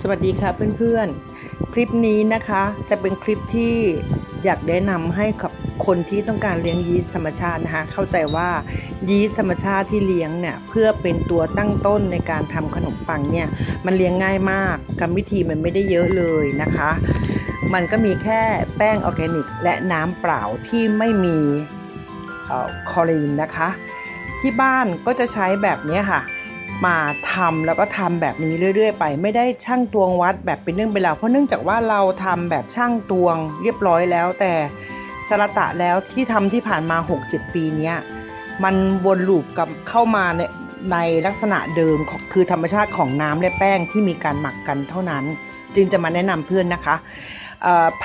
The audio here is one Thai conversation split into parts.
สวัสดีค่ะเพื่อนๆ คลิปนี้นะคะจะเป็นคลิปที่อยากแนะนำให้กับคนที่ต้องการเลี้ยงยีสต์ธรรมชาตินะคะ เข้าใจว่ายีสต์ธรรมชาติที่เลี้ยงเนี่ยเพื่อเป็นตัวตั้งต้นในการทำขนมปังเนี่ยมันเลี้ยงง่ายมากกรรมวิธีมันไม่ได้เยอะเลยนะคะ มันก็มีแค่แป้งออร์แกนิก และน้ำเปล่าที่ไม่มีเอ่อคลอรีนนะคะ ที่บ้านก็จะใช้แบบนี้ค่ะ มาทำแล้วก็ทำแบบนี้เรื่อย ๆ ไปไม่ได้ช่างตวงวัดแบบเป็นเรื่องเป็นราวเพราะเนื่องจากว่าเราทำแบบช่างตวงเรียบร้อยแล้ว แต่สารตะแล้วที่ทำที่ผ่านมา 6-7 ปีเนี้ยมันวนลูปกับเข้ามาในในลักษณะเดิมคือธรรมชาติของน้ำและแป้งที่มีการหมักกันเท่านั้น จึงจะมาแนะนำเพื่อนนะคะ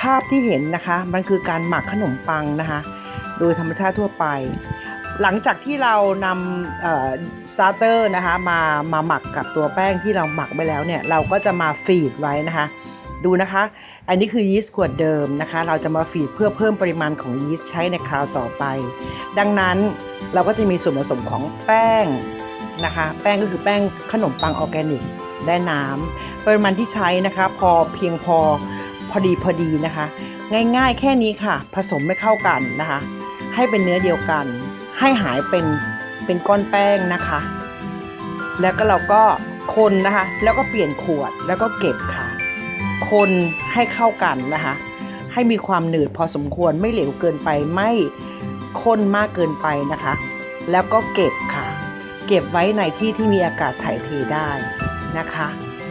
ภาพที่เห็นนะคะมันคือการหมักขนมปังนะคะ โดยธรรมชาติทั่วไป หลังจากที่เรานำสตาร์เตอร์นะคะมามาหมักกับตัวแป้งที่เราหมักไปแล้วเนี่ยเราก็จะมาฟีดไว้นะคะ ดูนะคะ อันนี้คือยีสต์ขวดเดิมนะคะ เราจะมาฟีดเพื่อเพิ่มปริมาณของยีสต์ใช้ในคราวต่อไป ดังนั้นเราก็จะมีส่วนผสมของแป้งนะคะ แป้งก็คือแป้งขนมปังออร์แกนิกและน้ำปริมาณที่ใช้นะคะ พอเพียงพอพอดีพอดีนะคะ ง่ายๆแค่นี้ค่ะ ผสมไม่เข้ากันนะคะ ให้เป็นเนื้อเดียวกัน ให้หายเป็นเป็นก้อนแป้งนะคะ แล้วก็เราก็คนนะคะ แล้วก็เปลี่ยนขวดแล้วก็เก็บค่ะ คนให้เข้ากันนะคะ ให้มีความหนืดพอสมควรไม่เหลวเกินไปไม่ข้นมากเกินไปนะคะ แล้วก็เก็บค่ะ เก็บไว้ในที่ที่มีอากาศถ่ายเทได้นะคะ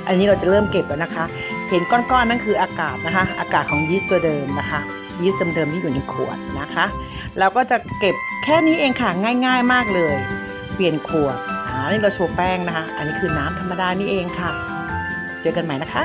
อันนี้เราจะเริ่มเก็บแล้วนะคะ เห็นก้อนๆนั่นคืออากาศนะคะ อากาศของยีสต์ตัวเดิมนะคะ ยีสต์เดิมๆที่อยู่ในขวดนะคะเราก็จะเก็บแค่นี้เองค่ะง่าย ๆมากเลย เปลี่ยนขวดอ่านี่เราโชว์แป้งนะคะ อันนี้คือน้ำธรรมดานี่เองค่ะ เจอกันใหม่นะคะ